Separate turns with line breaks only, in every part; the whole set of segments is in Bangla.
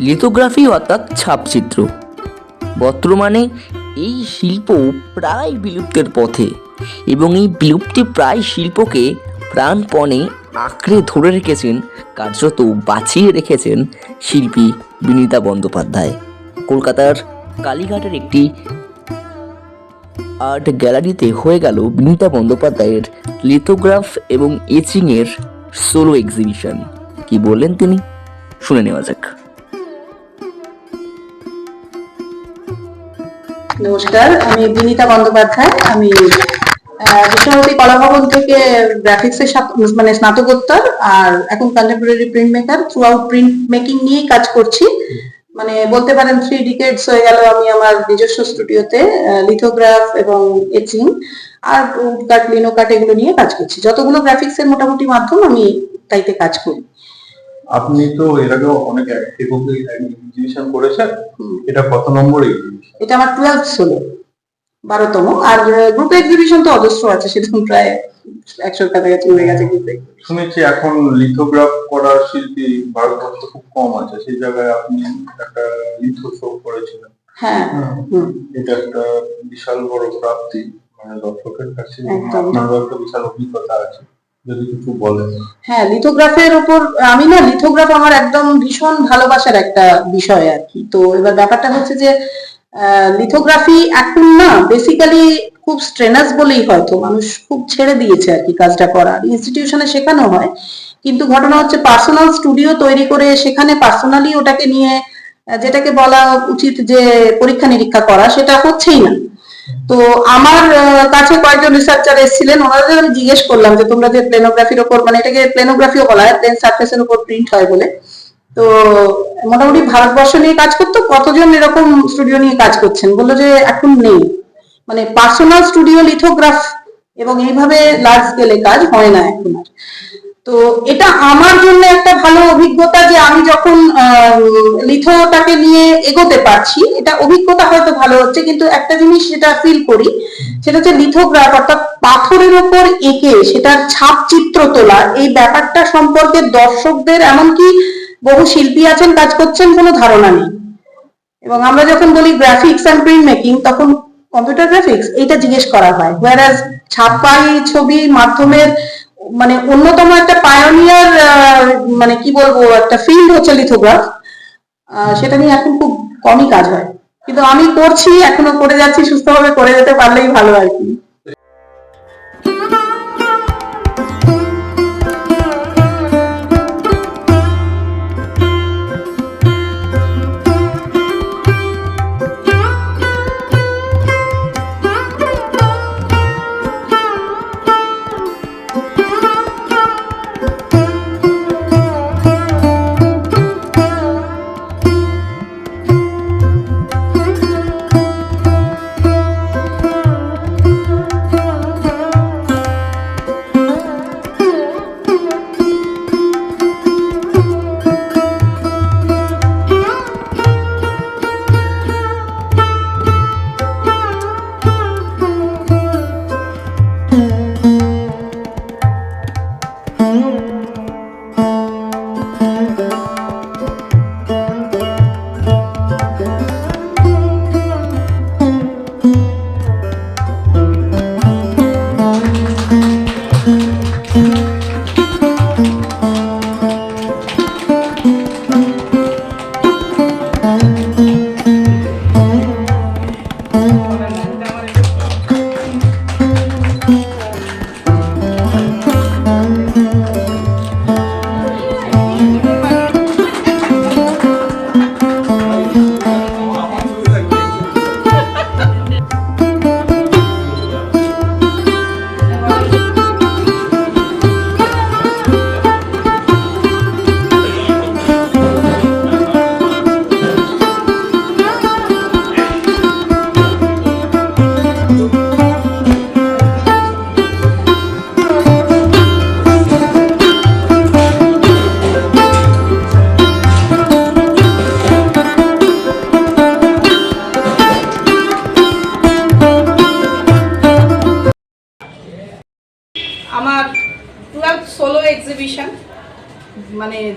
লিথোগ্রাফি অর্থাৎ ছাপচিত্র। বর্তমানে এই শিল্প প্রায় বিলুপ্তের পথে এবং এই বিলুপ্তি প্রায় শিল্পকে প্রাণপণে আঁকড়ে ধরে রেখেছেন, কার্যত বাঁচিয়ে রেখেছেন শিল্পী বিনীতা বন্দ্যোপাধ্যায়। কলকাতার কালীঘাটের একটি আর্ট গ্যালারিতে হয়ে গেল বিনীতা বন্দ্যোপাধ্যায়ের লিথোগ্রাফ এবং এচিংয়ের সোলো এক্সিবিশন। কি বললেন তিনি? শুনে নেওয়া যাক।
নমস্কার, আমি বিনীতা বন্দ্যোপাধ্যায়। আমি কৃষ্ণমূর্তি কলাভবন থেকে গ্রাফিক্স এর মানে স্নাতকোত্তর আর এখন contemporary print maker throughout print making নিয়েই কাজ করছি। মানে বলতে পারেন থ্রি ডিকেটস হয়ে গেল আমি আমার নিজস্ব স্টুডিওতে লিথোগ্রাফ এবং এচিং আর কাট লিনো কাট এগুলো নিয়ে কাজ করছি। যতগুলো গ্রাফিক্স এর মোটামুটি মাধ্যম আমি তাইতে কাজ করি।
আপনি তো এর আগেও অনেক এক্সিবিশন করেছেন। এটা কত নম্বর। এক্সিবিশন
এটা আমার টুয়েলভ হলো বারোতম। আর গ্রুপ এক্সিবিশন তো অজস্র আছে সেরকম প্রায় একশোর কাছাকাছি হয়ে গেছে গ্রুপ
শুনেছি এখন লিথোগ্রাফ করার শিল্পী ভারতবর্ষে খুব কম আছে সেই জায়গায় আপনি একটা লিথো শো করেছিলেন।
হ্যাঁ
এটা একটা বিশাল বড় প্রাপ্তি মানে দর্শকের কাছে একটা বিশাল অভিজ্ঞতা আছে।
হ্যাঁ লিথোগ্রাফের উপর, আমি না লিথোগ্রাফ আমার একদম ভীষণ ভালোবাসার একটা বিষয় আর কি। তো এবার ব্যাপারটা হচ্ছে যে লিথোগ্রাফি এখন না বেসিক্যালি খুব স্ট্রেনাস বলেই হয়তো মানুষ খুব ছেড়ে দিয়েছে আর কি কাজটা করার। ইনস্টিটিউশনে শেখানো হয়, কিন্তু ঘটনা হচ্ছে পার্সোনাল স্টুডিও তৈরি করে সেখানে পার্সোনালি ওটাকে নিয়ে যেটাকে বলা উচিত যে পরীক্ষা নিরীক্ষা করা, সেটা হচ্ছেই না। তো আমার কাছে কয়েকজন রিসার্চার এসেছিলেন ওনাদের আমি জিজ্ঞেস করলাম যে তোমরা যে প্লেনোগ্রাফির ওপর মানে এটাকে প্লেনোগ্রাফিও বলা হয় প্লেন সার্ফেসের উপর প্রিন্ট হয় বলে। তো মোটামুটি ভারতবর্ষ নিয়ে কাজ করতো, কতজন এরকম স্টুডিও নিয়ে কাজ করছেন? বলল যে এখন নেই। মানে পার্সোনাল স্টুডিও লিথোগ্রাফ এবং এইভাবে লার্জ স্কেলে কাজ হয় না এখন আর। তো এটা আমার জন্য একটা ভালো অভিজ্ঞতা যে আমি যখন লিথোটাকে নিয়ে এগোতে পারছি, এটা অভিজ্ঞতা হয়তো ভালো হচ্ছে, কিন্তু একটা জিনিস যেটা ফিল করি, সেটা হচ্ছে লিথোগ্রাফ অর্থাৎ পাথরের ওপর এঁকে সেটার ছাপ চিত্র তোলা, এই ব্যাপারটা সম্পর্কে দর্শকদের এমনকি বহু শিল্পী আছেন, কাজ করছেন, কোনো ধারণা নেই। এবং আমরা যখন বলি গ্রাফিক্স অ্যান্ড প্রিন্ট মেকিং তখন কম্পিউটার গ্রাফিক্স এইটা জিজ্ঞেস করা হয়। ছাপাই ছবি মাধ্যমের মানে অন্যতম একটা পায়োনিয়ার মানে কি বলব, একটা ফিল্ড হচ্ছে লিথোগ্রাফ সেটা নিয়ে এখন খুব কমই কাজ হয়। কিন্তু আমি করছি, এখনও করে যাচ্ছি, সুস্থভাবে করে যেতে পারলেই ভালো আর কি।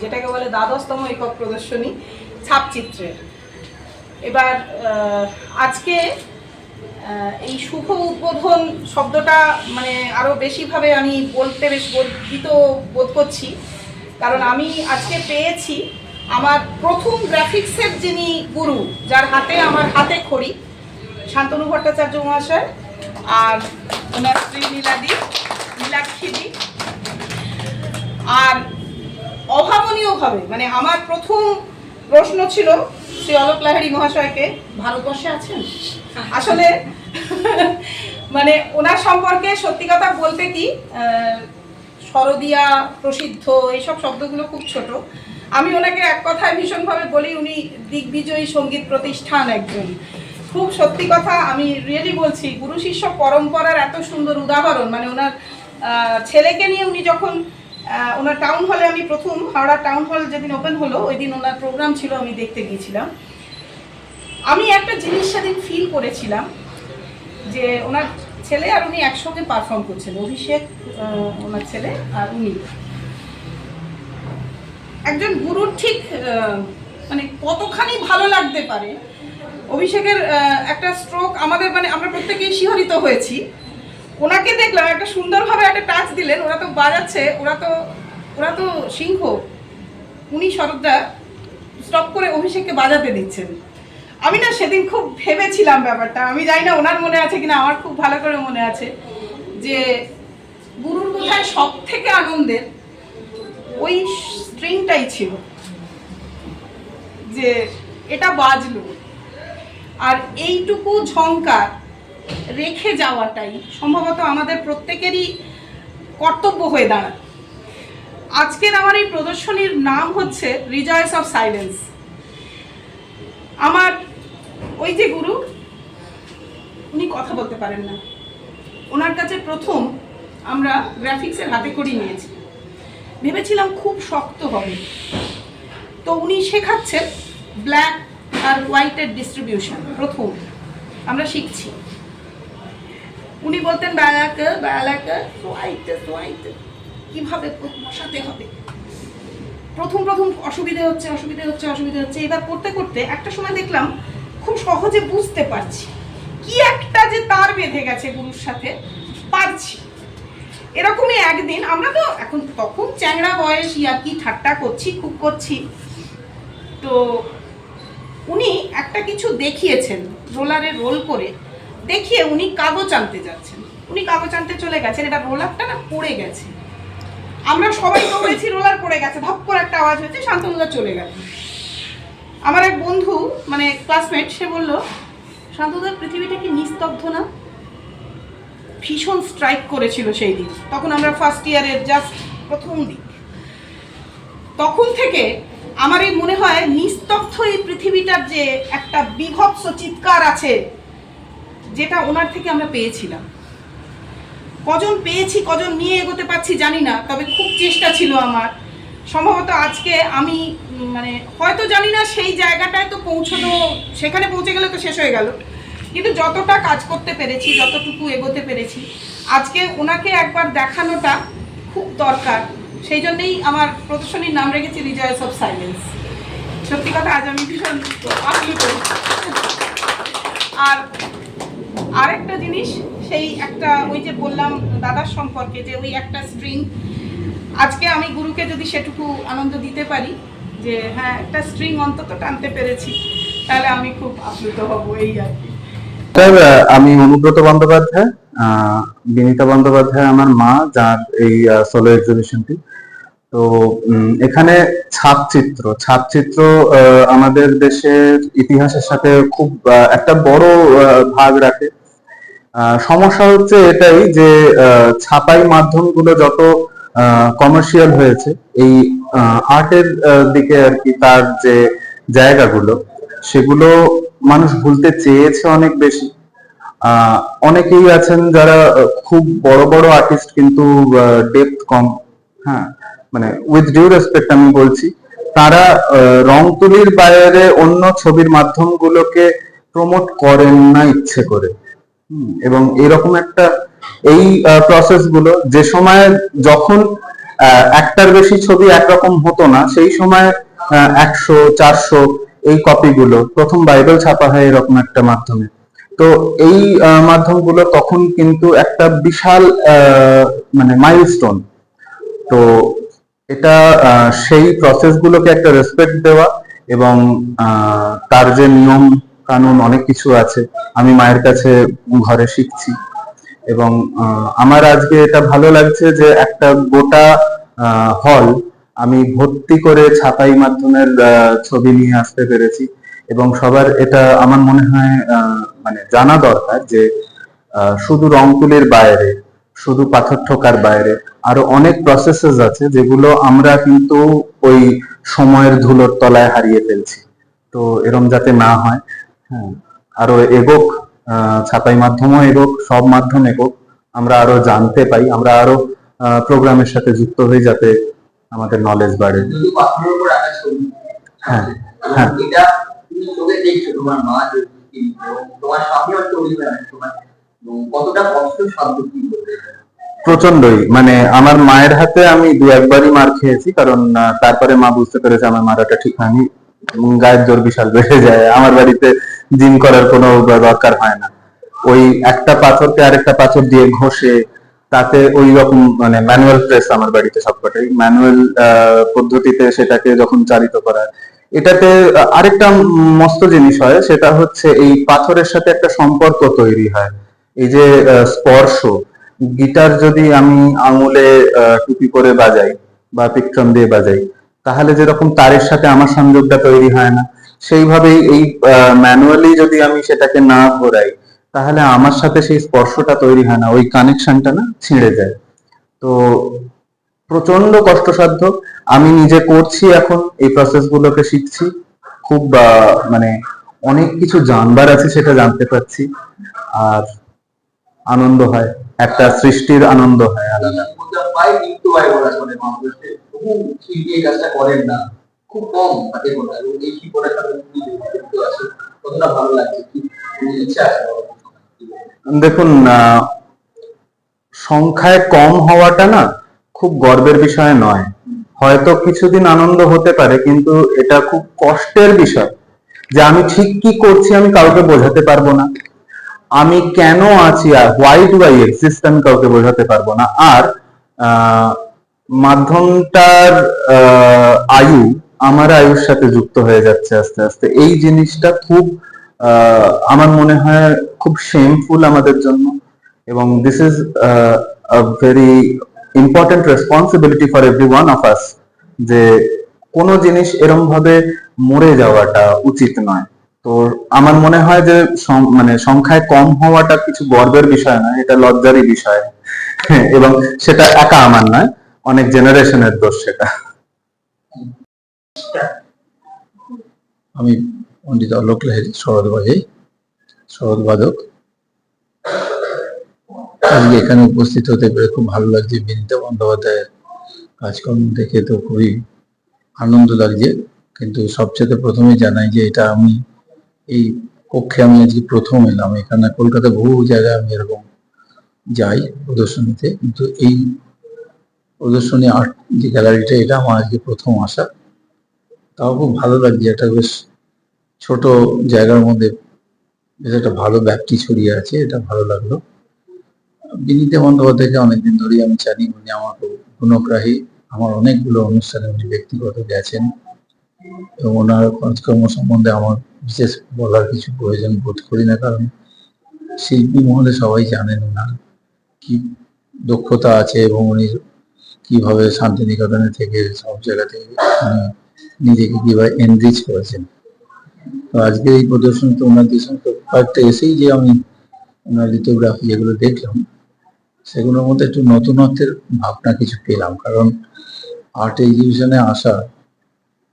যেটাকে বলে দ্বাদশতম একক প্রদর্শনী, ছাপচিত্রের। এবার আজকে এই শুভ উদ্বোধন শব্দটা মানে আরও বেশিভাবে আমি বলতে বেশ গর্বিত বোধ করছি। কারণ আমি আজকে পেয়েছি আমার প্রথম গ্রাফিক্সের যিনি গুরু, যার হাতে আমার হাতে খড়ি, শান্তনু ভট্টাচার্য মহাশয় আর ওনার স্ত্রী নীলাদি, নীলাক্ষীদি। আর অভাবনীয়ভাবে মানে আমার প্রথম প্রশ্ন ছিল শ্রী অলোক লাহারি মহাশয়কে ভারতবর্ষে আছেন? আসলে মানে ওনার সম্পর্কে সত্যি কথা বলতে কি শরদিয়া প্রসিদ্ধ এইসব শব্দগুলো খুব ছোট। আমি ওনাকে এক কথায় ভীষণভাবে বলি উনি দিগ্বিজয়ী সংগীত প্রতিষ্ঠান একজন। খুব সত্যি কথা আমি রিয়েলি বলছি গুরু শিষ্য পরম্পরার এত সুন্দর উদাহরণ মানে ওনার ছেলেকে নিয়ে উনি যখন ওনার টাউন হলে আমি প্রথম, হাওড়া টাউন হল যেদিন ওপেন হলো ওই দিন ওনার প্রোগ্রাম ছিল, আমি দেখতে গিয়েছিলাম। আমি একটা জিনিস সেদিন ফিল করেছিলাম, যে ওনার ছেলে আর উনি একসঙ্গে পারফর্ম করছেন, অভিষেক ওনার ছেলে আর উনি। একজন গুরুর ঠিক মানে কতখানি ভালো লাগতে পারে, অভিষেকের একটা স্ট্রোক আমাদের মানে আমরা প্রত্যেকেই শিহরিত হয়েছি। ওনাকে দেখলাম, একটা সুন্দরভাবে একটা টাচ দিলেন, ওরা তো বাজাচ্ছে, ওরা তো ওরা তো সিংহ। উনি শরৎদা স্টপ করে অভিষেককে বাজাতে দিচ্ছেন। আমি না সেদিন খুব ভেবেছিলাম ব্যাপারটা, আমি জানি না ওনার মনে আছে কিনা, আমার খুব ভালো করে মনে আছে, যে গুরুর বোধহয় সব থেকে আনন্দের ওই স্ট্রিংটাই ছিল, যে এটা বাজলো। আর এইটুকু ঝংকার রেখে যাওয়াটাই সম্ভবত আমাদের প্রত্যেকেরই কর্তব্য হয়ে দাঁড়ায়। আজকের আমার এই প্রদর্শনীর নাম হচ্ছে রিজয়েস অফ সাইলেন্স আমার ওই যে গুরু, উনি কথা বলতে পারেন না। ওনার কাছে প্রথম আমরা গ্রাফিক্সের হাতে করি নিয়েছি। ভেবেছিলাম খুব শক্ত হবে। তো উনি শেখাচ্ছেন ব্ল্যাক আর হোয়াইটের ডিস্ট্রিবিউশন প্রথম। আমরা শিখছি। উনি বলতেন ব্যালাক ব্যালাক হোয়াইট হোয়াইট কীভাবে বসাতে হবে? প্রথম প্রথম অসুবিধে হচ্ছে অসুবিধে হচ্ছে অসুবিধে হচ্ছে। এবার করতে করতে একটা সময় দেখলাম, খুব সহজে বুঝতে পারছি। কি একটা যে তার বেঁধে গেছে গুরুর সাথে, পারছি। এরকমই একদিন আমরা তো এখন তখন চ্যাংড়া বয়স ইয়ার্কি ঠাট্টা করছি, খুব করছি। তো উনি একটা কিছু দেখিয়েছেন, রোলারে রোল করে। দেখিয়ে উনি কাগজ আনতে যাচ্ছেন। উনি কাগজ আনতে চলে গেছেন, এটা রোলারটা না পড়ে গেছে। আমরা সবাই দৌড়েছি রোলার পড়ে গেছে, ধপ করে একটা আওয়াজ হয়েছে, শান্তনুদা চলে গেল। আমার এক বন্ধু মানে ক্লাসমেট সে বলল শান্তনুদার পৃথিবীটা কি নিস্তব্ধ না? ভীষণ স্ট্রাইক করেছিল সেই দিন। তখন আমরা ফার্স্ট ইয়ারের জাস্ট প্রথম দিক। তখন থেকে আমার এই মনে হয় নিস্তব্ধ এই পৃথিবীটার যে একটা বিভৎস চিৎকার আছে যেটা ওনার থেকে আমরা পেয়েছিলাম। কজন পেয়েছি, কজন নিয়ে এগোতে পারছি জানি না, তবে খুব চেষ্টা ছিল আমার। সম্ভবত আজকে আমি মানে হয়তো জানি না সেই জায়গাটায় তো পৌঁছানো, সেখানে পৌঁছে গেলে তো শেষ হয়ে গেল। কিন্তু যতটা কাজ করতে পেরেছি, যতটুকু এগোতে পেরেছি, আজকে ওনাকে একবার দেখানোটা খুব দরকার। সেই জন্যেই আমার প্রদর্শনীর নাম রেখেছি রিজয়েস অফ সাইলেন্স সত্যি কথা, আজ আমি ভীষণ আর আরেকটা জিনিস, সেই একটা ওই যে বললাম দাদার সম্পর্কে যে ওই একটা স্ট্রিং আজকে আমি গুরুকে যদি সেটুকু আনন্দ দিতে পারি যে হ্যাঁ একটা স্ট্রিং অন্তত টানতে পেরেছি, তাহলে আমি খুব আপ্লুত হব এই আর কি।
আমি অনুব্রত বন্দ্যোপাধ্যায় বিনীতা বন্দ্যোপাধ্যায় আমার মা, যার এই সোলো এক্সিবিশনটি তো এখানে ছাপচিত্র ছাপচিত্র আমাদের দেশের ইতিহাসের সাথে খুব একটা বড় ভাগ রাখে। সমস্যা হচ্ছে এটাই যে ছাপাই মাধ্যমগুলো যত কমার্শিয়াল হয়েছে, এই আর্টের দিকে আর কি তার যে জায়গাগুলো, সেগুলো মানুষ ভুলতে চেয়েছে অনেক বেশি। অনেকেই আছেন যারা খুব বড় বড় আর্টিস্ট কিন্তু ডেপথ কম হ্যাঁ মানে উইথ ডিউ রেসপেক্ট আমি বলছি, তারা রং তুলির বাইরে অন্য ছবির মাধ্যমগুলোকে প্রমোট করেন না ইচ্ছে করে। এবং এরকম একটা এই প্রসেসগুলো যে সময় যখন একটার বেশি ছবি একরকম হতো না, সেই সময় একশো, চারশো এই কপিগুলো প্রথম বাইবেল ছাপা হয় এরকম একটা মাধ্যমে। তো এই মাধ্যমগুলো তখন কিন্তু একটা বিশাল মানে মাইলস্টোন তো এটা সেই প্রসেসগুলোকে একটা রেসপেক্ট দেওয়া এবং তার যে নিয়ম কানুন অনেক কিছু আছে। আমি মায়ের কাছে ঘরে শিখছি। এবং আমার আজকে এটা ভালো লাগছে যে একটা গোটা হল আমি ভর্তি করে ছাপাই মাধ্যমের ছবি নিয়ে আসতে পেরেছি। এবং সবার এটা আমার মনে হয় মানে জানা দরকার যে শুধু রং তুলির বাইরে, শুধু পাথর ঠোকার বাইরে, আরও অনেক প্রসেসেস আছে যেগুলো আমরা কিন্তু ওই সময়ের ধুলোর তলায় হারিয়ে ফেলছি। তো এরম যাতে না হয় হ্যাঁ আরও এগোক ছাপাই মাধ্যমও এগোক, সব মাধ্যম এগোক, আমরা আরও জানতে পাই, আমরা আরও প্রোগ্রামের সাথে যুক্ত হই যাতে আমাদের নলেজ বাড়ে। হ্যাঁ হ্যাঁ। প্রচন্ডই মানে আমার মায়ের হাতে আমি দু একবারই মার খেয়েছি, কারণ তারপরে মা বুঝতে পেরেছে আমার মারাটা ঠিক হয়নি। গায়ের জোর বিশাল বেড়ে যায়। আমার বাড়িতে জিম করার কোনো দরকার হয় না। ওই একটা পাথরকে আরেকটা পাথর দিয়ে ঘষে, তাতে ওই রকম মানে ম্যানুয়াল প্রেস আমার বাড়িতে সবকটাই। ম্যানুয়াল পদ্ধতিতে সেটাকে যখন চালিত করা এটাতে আরেকটা মস্ত জিনিস হয়, সেটা হচ্ছে এই পাথরের সাথে একটা সম্পর্ক তৈরি হয়। এই যে স্পর্শ, গিটার যদি আমি আঙুলে টুপি করে বাজাই বা পিকট্রম দিয়ে বাজাই তাহলে যেরকম তারের সাথে আমার সংযোগটা তৈরি হয় না। সেইভাবেই এই ম্যানুয়ালি যদি আমি সেটাকে না ঘোরাই, তাহলে আমার সাথে সেই স্পর্শটা তৈরি হয় না, ওই কানেকশনটা না ছিঁড়ে যায়। তো প্রচণ্ড কষ্টসাধ্য। আমি নিজে করছি এখন, এই প্রসেস গুলোকে শিখছি। খুব মানে অনেক কিছু জানবার আছে সেটা জানতে পারছি। আর আনন্দ হয়, একটা সৃষ্টির আনন্দ হয় আলাদা।
কাজটা করেন না। খুব কম হাতে গোনা। এই যুক্ত আছে, কতটা ভালো লাগছে কি? ইচ্ছা আছে
দেখুন সংখ্যায় কম হওয়াটা না খুব গর্বের বিষয় নয়। হয়তো কিছুদিন আনন্দ হতে পারে, কিন্তু এটা খুব কষ্টের বিষয় যে আমি ঠিক কি করছি আমি কাউকে বোঝাতে পারব না। আমি কেন আছি আর হোয়াই ডু আই এক্সিস্ট আমি কাউকে বোঝাতে পারব না। আর মাধ্যমটার আয়ু আমার আয়ুর সাথে যুক্ত হয়ে যাচ্ছে আস্তে আস্তে। এই জিনিসটা খুব আমার মনে হয় খুব শেমফুল আমাদের জন্য এবং this is very important responsibility for every one of us যে কোনো জিনিস এরম ভাবে মরে যাওয়াটা উচিত নয়। তো আমার মনে হয় যে মানে সংখ্যায় কম হওয়াটা কিছু গর্বের বিষয় নয়, এটা লজ্জারই বিষয়। এবং সেটা একা আমার নয়। অনেক জেনারেশনের দোষ সেটা।
আমি পণ্ডিত অলোক শরৎ বাজাই শরৎ আজকে এখানে উপস্থিত হতে পেরে খুব ভালো লাগছে। বিনীতা বন্দ্যোপাধ্যায়ের কাজকর্ম দেখে তো খুবই আনন্দ লাগছে। কিন্তু সবচেয়ে প্রথমে জানাই যে এটা আমি এই কক্ষে আমি আজকে প্রথম এলাম। এখানে কলকাতা বহু জায়গায় আমি এরকম যাই প্রদর্শনীতে। কিন্তু এই প্রদর্শনী আর্ট যে গ্যালারিটা, এটা আমার আজকে প্রথম আসা। তাও খুব ভালো লাগছে, একটা বেশ ছোট জায়গার মধ্যে বেশ একটা ভালো ব্যাপ্তি ছড়িয়ে আছে, এটা ভালো লাগল। বিনীতা বন্দ্যোপাধ্যায়কে অনেকদিন ধরেই আমি জানি, উনি আমার গুণগ্রাহী। আমার অনেকগুলো অনুষ্ঠানে উনি ব্যক্তিগত গেছেন এবং ওনার কাজকর্ম সম্বন্ধে আমার বিশেষ বলার কিছু প্রয়োজন বোধ করি না, কারণ শিল্পী মহলে সবাই জানেন ওনার কি দক্ষতা আছে এবং উনি কীভাবে শান্তিনিকেতনে থেকে সব জায়গা থেকে নিজেকে কীভাবে এনরিচ করেছেন। তো আজকে এই প্রদর্শনীতে ওনার যে সমস্ত কয়েকটা এসেই যে আমি ওনার লিথোগ্রাফি যেগুলো দেখলাম, সেগুলোর মধ্যে একটু নতুনত্বের ভাবনা কিছু পেলাম। কারণ আর্ট এক্সিবিশনে আসা,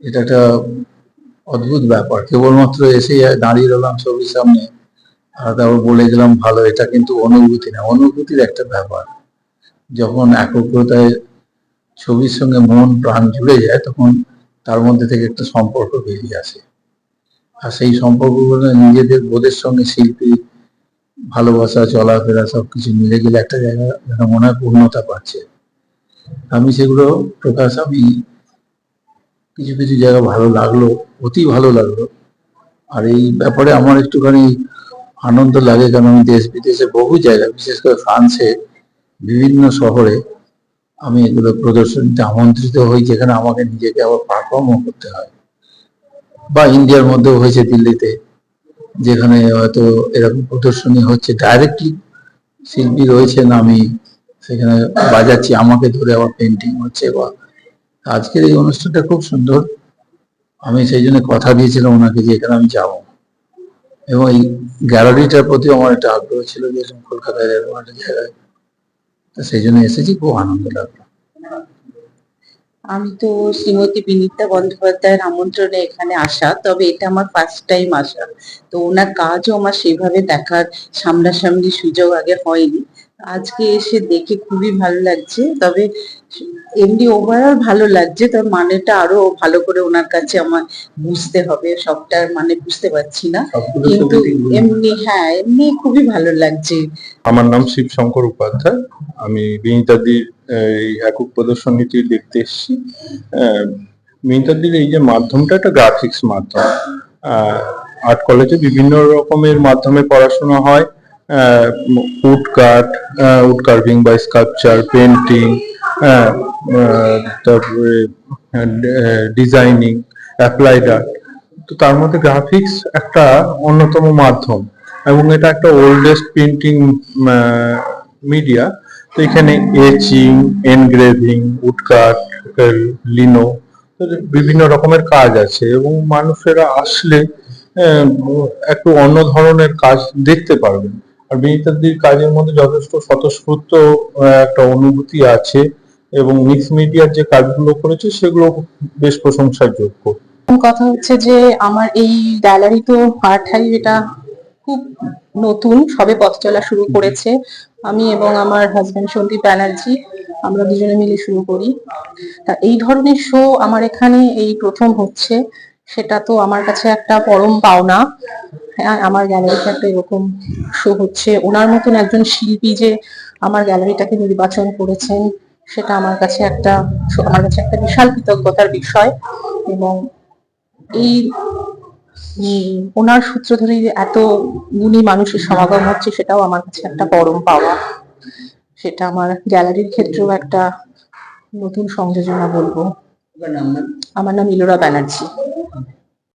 এটা একটা অদ্ভুত ব্যাপার। কেবলমাত্র এসেই দাঁড়িয়ে রইলাম ছবির সামনে, আর তারপর বলে দিলাম, ভালো, এটা কিন্তু অনুভূতি না। অনুভূতির একটা ব্যাপার। যখন একগ্রতায় ছবির সঙ্গে মন, প্রাণ জুড়ে যায়, তখন তার মধ্যে থেকে একটা সম্পর্ক বেরিয়ে আসে। আর সেই সম্পর্কগুলো নিজেদের বোধের সঙ্গে শিল্পী, ভালোবাসা, চলাফেরা সবকিছু মিলে গেলে একটা জায়গা যেন মনে হয় পূর্ণতা পাচ্ছে। আমি সেগুলো প্রকাশ, আমি কিছু কিছু জায়গা ভালো লাগল, অতি ভালো লাগল। আর এই ব্যাপারে আমার একটুখানি আনন্দ লাগে, কারণ আমি দেশ বিদেশে বহু জায়গা, বিশেষ করে ফ্রান্সে, বিভিন্ন শহরে আমি এগুলো প্রদর্শনীতে আমন্ত্রিত হই, যেখানে আমাকে নিজেকে আবার পারফর্মও করতে হয়। বা ইন্ডিয়ার মধ্যেও হয়েছে দিল্লিতে, যেখানে হয়তো এরকম প্রদর্শনী হচ্ছে ডাইরেক্টলি শিল্পী রয়েছেন আমি, সেখানে বাজাচ্ছি, আমাকে ধরে আবার পেন্টিং হচ্ছে বা আজকের এই অনুষ্ঠানটা খুব সুন্দর। আমি সেই জন্য কথা দিয়েছিলাম ওনাকে যে এখানে আমি যাব। এবং এই গ্যালারিটার প্রতি আমার একটা আগ্রহ ছিল যে কলকাতায় এরকম একটা জায়গায় সেই জন্য এসেছি, খুব আনন্দ লাগল।
আমি তো শ্রীমতী বিনীতা বন্দ্যোপাধ্যায়ের আমন্ত্রণে এখানে আসা, তবে এটা আমার ফার্স্ট টাইম আসা। তো ওনার কাজও আমার সেভাবে দেখার সামনাসামনি সুযোগ আগে হয়নি। আজকে এসে দেখে খুবই ভালো লাগছে। তবে এমনি ওভারঅল ভালো লাগছে তবে মানেটা আরও ভালো করে ওনার কাছে আমার বুঝতে হবে সবটার মানে বুঝতে পারছি না। কিন্তু এমনি হ্যাঁ এমনি খুবই ভালো লাগছে।
আমার নাম শিব শঙ্কর উপাধ্যায়। আমি বিনীতাদির এই একক প্রদর্শনীটি দেখতে এসেছি। বিনীতাদির এই যে মাধ্যমটা একটা গ্রাফিক্স মাধ্যম। আর্ট কলেজে বিভিন্ন রকমের মাধ্যমে পড়াশোনা হয়। উড কাট উড কার্ভিং বা স্কাল্পচার পেন্টিং তারপরে ডিজাইনিং অ্যাপ্লাইড আর্ট তো তার মধ্যে গ্রাফিক্স একটা অন্যতম মাধ্যম এবং এটা একটা ওল্ডেস্ট পেন্টিং মিডিয়া তো এখানে এচিং এনগ্রেভিং উডকাট লিনো বিভিন্ন রকমের কাজ আছে এবং মানুষেরা আসলে একটু অন্য ধরনের কাজ দেখতে পারবেন। আর বিনীতাদির কাজের মধ্যে যথেষ্ট স্বতঃস্ফূর্ত একটা অনুভূতি আছে এবং মিক্স মিডিয়ার যে কাজগুলো করেছে সেগুলো বেশ প্রশংসার যোগ্য
কথা হচ্ছে যে আমার এই গ্যালারি তো হাই এটা খুব নতুন সবে পথ চলা শুরু করেছে। আমি এবং আমার হাজবেন্ড সন্দীপ ব্যানার্জি আমরা দুজনে মিলে শুরু করি। তা এই ধরনের শো আমার এখানে এই প্রথম হচ্ছে সেটা তো আমার কাছে একটা পরম পাওনা। হ্যাঁ আমার গ্যালারিতে একটা এরকম শো হচ্ছে। ওনার মতন একজন শিল্পী যে আমার গ্যালারিটাকে নির্বাচন করেছেন সেটা আমার কাছে একটা আমার কাছে একটা বিশাল কৃতজ্ঞতার বিষয়। এবং এই ওনার সূত্র ধরে এত গুণী মানুষের সমাগম হচ্ছে সেটাও আমার কাছে একটা পরম পাওয়া। সেটা আমার গ্যালারির ক্ষেত্রেও একটা নতুন সংযোজনা বলব। আমার নাম ইলোরা ব্যানার্জি।